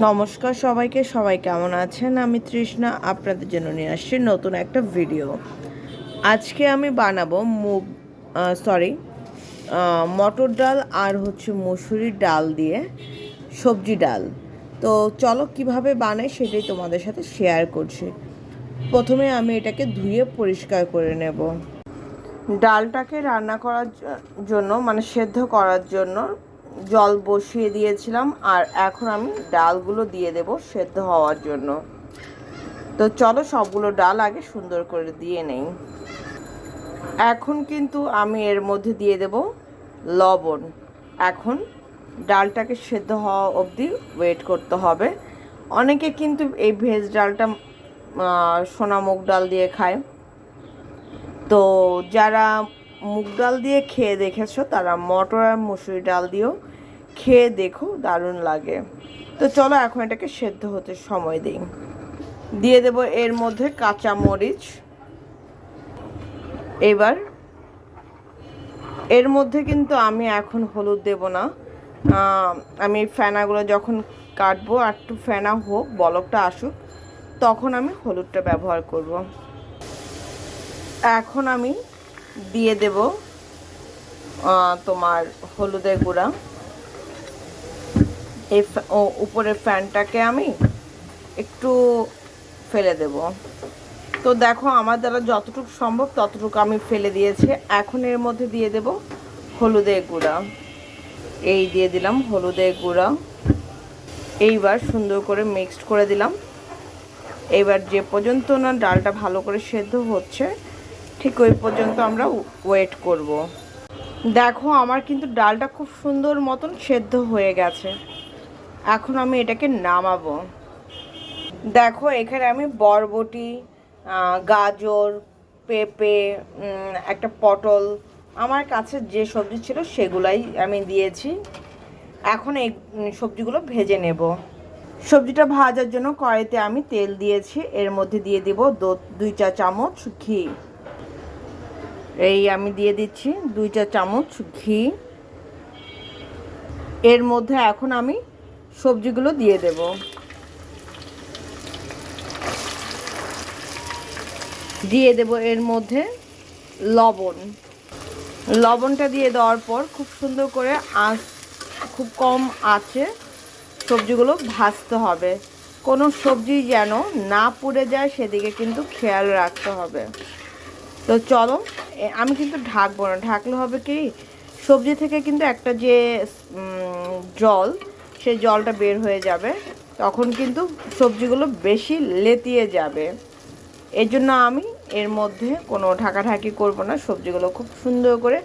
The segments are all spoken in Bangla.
নমস্কার সবাইকে, সবাই কেমন আছেন? আমি তৃষ্ণা, আপনাদের জন্য নিয়ে আসছি নতুন একটা ভিডিও আজকে আমি বানাবো মুগ সরি মটর ডাল আর হচ্ছে মসুরির ডাল দিয়ে সবজি ডাল। তো চলো কীভাবে বানাই সেটাই তোমাদের সাথে শেয়ার করছি। প্রথমে আমি এটাকে ধুয়ে পরিষ্কার করে নেব। ডালটাকে রান্না করার জন্য মানে সেদ্ধ করার জন্য জল বসিয়ে দিয়েছিলাম আর এখন আমি ডালগুলো দিয়ে দেব সেদ্ধ হওয়ার জন্য। তো চলো সবগুলো ডাল আগে সুন্দর করে দিয়ে নেই। এখন কিন্তু আমি এর মধ্যে দিয়ে দেব লবণ। এখন ডালটাকে সেদ্ধ হওয়া অবধি ওয়েট করতে হবে। অনেকে কিন্তু এই ভেজ ডালটা আহ, সোনা মুগ ডাল দিয়ে খায়। তো যারা মুগ ডাল দিয়ে খেয়ে দেখেছ? তারা মটর আর মুসুরি ডাল দিয়েও খেয়ে দেখো, দারুণ লাগে। তো চলো এখন এটাকে সেদ্ধ হতে সময় দিই। দিয়ে দেব এর মধ্যে কাঁচা মরিচ। এবার এর মধ্যে কিন্তু আমি এখন হলুদ দেব না। আমি ফেনাগুলো যখন কাটবো, আর একটু ফেনা হোক, বলকটা আসুক, তখন আমি হলুদটা ব্যবহার করব। এখন আমি দিয়ে দেব তোমার হলুদের গুঁড়া। এই উপরের ফ্যানটাকে আমি একটু ফেলে দেব। তো দেখো, আমার দ্বারা যতটুকু সম্ভব ততটুকু আমি ফেলে দিয়েছি। এখন এর মধ্যে দিয়ে দেব হলুদের গুঁড়া। এই দিয়ে দিলাম হলুদের গুঁড়া। এইবার সুন্দর করে মিক্সড করে দিলাম। এবার যে পর্যন্ত না ডালটা ভালো করে সেদ্ধ হচ্ছে ঠিক ওই পর্যন্ত আমরা ওয়েট করব। দেখো, আমার কিন্তু ডালটা খুব সুন্দর মতন সেদ্ধ হয়ে গেছে। এখন আমি এটাকে নামাবো। দেখো, এখানে আমি বরবটি গাজর, পেঁপে একটা পটল, আমার কাছে যে সবজি ছিল সেগুলাই আমি দিয়েছি। এখন এই সবজিগুলো ভেজে নেব। সবজিটা ভাজার জন্য কড়াইতে আমি তেল দিয়েছি। এর মধ্যে দিয়ে দিব দুই চা চামচ ঘি। এই আমি দিয়ে দিচ্ছি দুই চা চামচ ঘি। এর মধ্যে এখন আমি সবজিগুলো দিয়ে দেব। দিয়ে দেব এর মধ্যে লবণ। লবণটা দিয়ে দেওয়ার পর খুব সুন্দর করে আঁচ, খুব কম আছে সবজিগুলো ভাজতে হবে। কোনো সবজি যেন না পুড়ে যায় সেদিকে কিন্তু খেয়াল রাখতে হবে। তো চলো আমি কিন্তু ঢাকবো না। ঢাকলে হবে কি, সবজি থেকে কিন্তু একটা যে জল, সেই জলটা বের হয়ে যাবে। তখন কিন্তু সবজিগুলো বেশি লেতিয়ে যাবে। এর জন্য আমি এর মধ্যে কোনো ঢাকাঢাকি করব না। সবজিগুলো খুব সুন্দর করে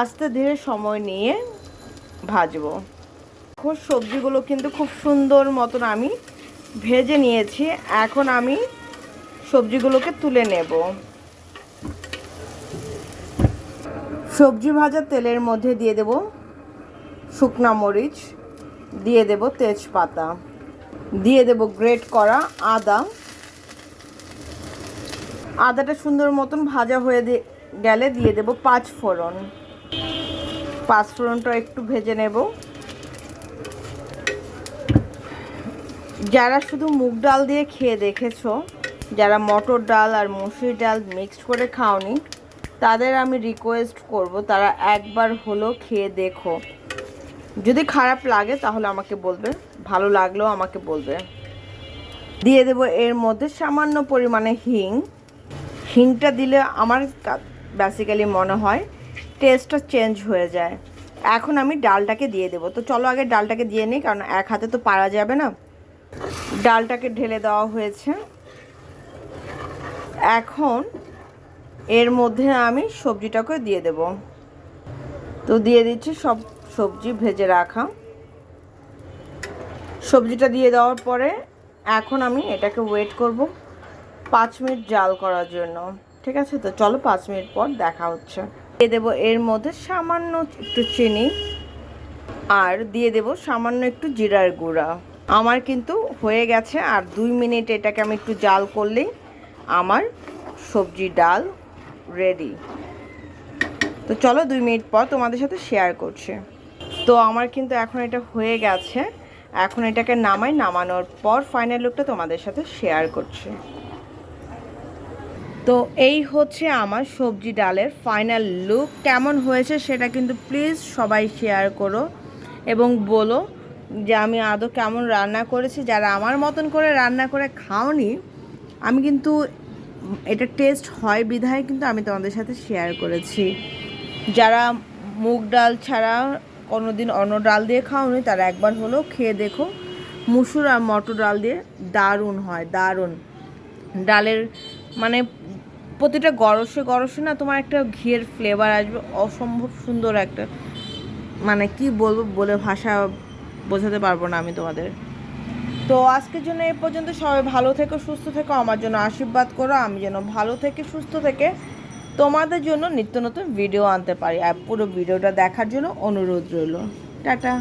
আস্তে ধীরে সময় নিয়ে ভাজবো। এখন সবজিগুলো কিন্তু খুব সুন্দর মতন আমি ভেজে নিয়েছি। এখন আমি সবজিগুলোকে তুলে নেব। সবজি ভাজা তেলের মধ্যে দিয়ে দেব শুকনা মরিচ, দিয়ে দেব তেজপাতা, দিয়ে দেব গ্রেট করা আদা। আদাটা সুন্দর মতন ভাজা হয়ে গেলে দিয়ে দেব পাঁচ ফোড়ন। পাঁচ ফোড়নটা একটু ভেজে নেব। যারা শুধু মুগ ডাল দিয়ে খেয়ে দেখেছ, যারা মটর ডাল আর মুসুরি ডাল মিক্সড করে খাওনি তাদের আমি রিকোয়েস্ট করব, তারা একবার হলো খেয়ে দেখো। যদি খারাপ লাগে তাহলে আমাকে বলবে, ভালো লাগলেও আমাকে বলবে। দিয়ে দেব এর মধ্যে সামান্য পরিমাণে হিং। হিংটা দিলে আমার বেসিক্যালি মনে হয় টেস্টটা চেঞ্জ হয়ে যায়। এখন আমি ডালটাকে দিয়ে দেবো। তো চলো আগে ডালটাকে দিয়ে নিই, কারণ এক হাতে তো পারা যাবে না। ডালটাকে ঢেলে দেওয়া হয়েছে। এখন এর মধ্যে আমি সবজিটাকে দিয়ে দেব। তো দিয়ে দিচ্ছি সব সবজি ভেজে রাখা। সবজিটা দিয়ে দেওয়ার পরে এখন আমি এটাকে ওয়েট করব পাঁচ মিনিট জাল করার জন্য। ঠিক আছে? তো চলো পাঁচ মিনিট পর দেখা হচ্ছে। দিয়ে দেবো এর মধ্যে সামান্য একটু চিনি আর দিয়ে দেব সামান্য একটু জিরার গুঁড়া। আমার কিন্তু হয়ে গেছে আর দুই মিনিট এটাকে আমি একটু জাল করলেই আমার সবজি ডাল রেডি তো চলো দুই মিনিট পর তোমাদের সাথে শেয়ার করছি। তো আমার কিন্তু এখন এটা হয়ে গেছে। এখন এটাকে নামাই, নামানোর পর ফাইনাল লুকটা তোমাদের সাথে শেয়ার করছি। তো এই হচ্ছে আমার সবজি ডালের ফাইনাল লুক কেমন হয়েছে সেটা কিন্তু প্লিজ সবাই শেয়ার করো এবং বলো যে আমি আদৌ কেমন রান্না করেছি। যারা আমার মতন করে রান্না করে খাওনি, আমি কিন্তু এটা টেস্ট হয় বিধায়, কিন্তু আমি তোমাদের সাথে শেয়ার করেছি। যারা মুগ ডাল ছাড়া কোনো দিন অন্য ডাল দিয়ে খাওনি, তারা একবার হলেও খেয়ে দেখো। মুসুর আর মটর ডাল দিয়ে দারুণ হয়, দারুণ। ডালের মানে প্রতিটা গরসে গরসে না তোমার একটা ঘিয়ের ফ্লেভার আসবে, অসম্ভব সুন্দর একটা মানে কি বলব বলে ভাষা বোঝাতে পারব না আমি তোমাদের। তো আজকের জন্য এ পর্যন্ত। সবাই ভালো থেকো, সুস্থ থেকো, আমার জন্য আশীর্বাদ করো, আমি যেন ভালো থেকে সুস্থ থেকে তোমাদের জন্য নিত্য নতুন ভিডিও আনতে পারি। আর পুরো ভিডিওটা দেখার জন্য অনুরোধ রইল। টাটা।